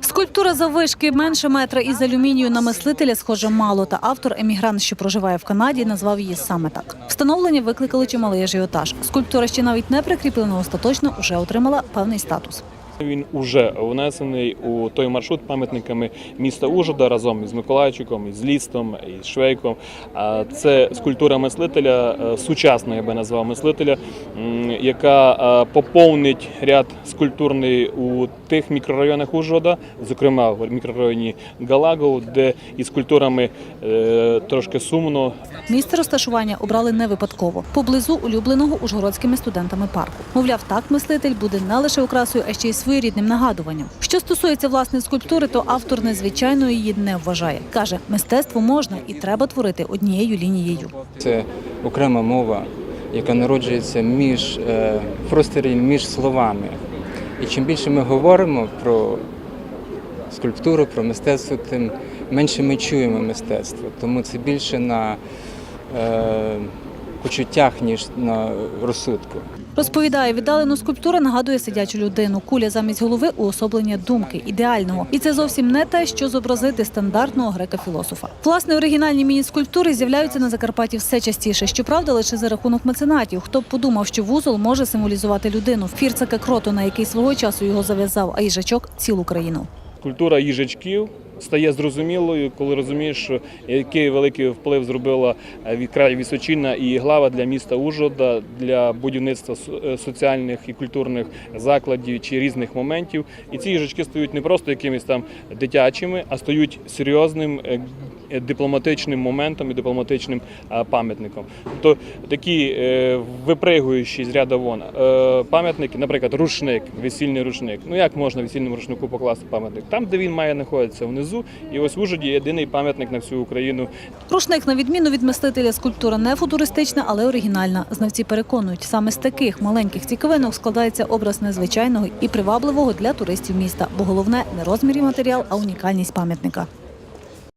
Скульптура заввишки менше метра із алюмінію на мислителя схоже мало. Та автор емігрант, що проживає в Канаді, назвав її саме так. Встановлення викликали чималий ажіотаж. Скульптура ще навіть не прикріплена остаточно, уже отримала певний статус. Він уже внесений у той маршрут пам'ятниками міста Ужгорода разом із Миколайчиком, із Лістом, із Швейком. Це скульптура мислителя, е, сучасного, я би назвав мислителя, яка е, поповнить ряд скульптурний у тих мікрорайонах Ужгорода, зокрема в мікрорайоні Галагов, де із скульптурами е, трошки сумно, Місце розташування обрали не випадково поблизу улюбленого ужгородськими студентами парку. Мовляв, так мислитель буде не лише окрасою, а ще й своєрідним нагадуванням. Що стосується власної скульптури, то автор незвичайно її не вважає. каже, мистецтво можна і треба творити однією лінією. Це окрема мова, яка народжується між е, в просторі між словами. І чим більше ми говоримо про скульптуру, про мистецтво, тим менше ми чуємо мистецтво. Тому це більше на е, почуттях, ніж на розсудку. Розповідає, віддалено скульптура нагадує сидячу людину. Куля замість голови уособлення думки, ідеального. І це зовсім не те, що зобразити стандартного грека-філософа. Власне, оригінальні міні-скульптури з'являються на Закарпатті все частіше. Щоправда, лише за рахунок меценатів. Хто б подумав, що вузол може символізувати людину. Фірцака Кротона, який свого часу його зав'язав, а їжачок цілу країну. Культура їжачків стає зрозумілою, коли розумієш, який великий вплив зробила е, край Вісочина і глава для міста Ужгорода для будівництва е, соціальних і культурних закладів чи різних моментів. І ці їжачки стають не просто якимись там дитячими, а стають серйозним. Е, Дипломатичним моментом і дипломатичним е, пам'ятником. Тобто такі е, випригуючі з ряда вон пам'ятники, наприклад, рушник, весільний рушник. Ну як можна весільному рушнику покласти пам'ятник? Там, де він має знаходитися внизу, і ось в Ужгороді єдиний пам'ятник на всю Україну. Рушник, на відміну від мистителя, скульптура не футуристична, але оригінальна. Знавці переконують, саме з таких маленьких цікавинок складається образ незвичайного і привабливого для туристів міста. Бо головне не розмір і матеріал, а унікальність пам'ятника.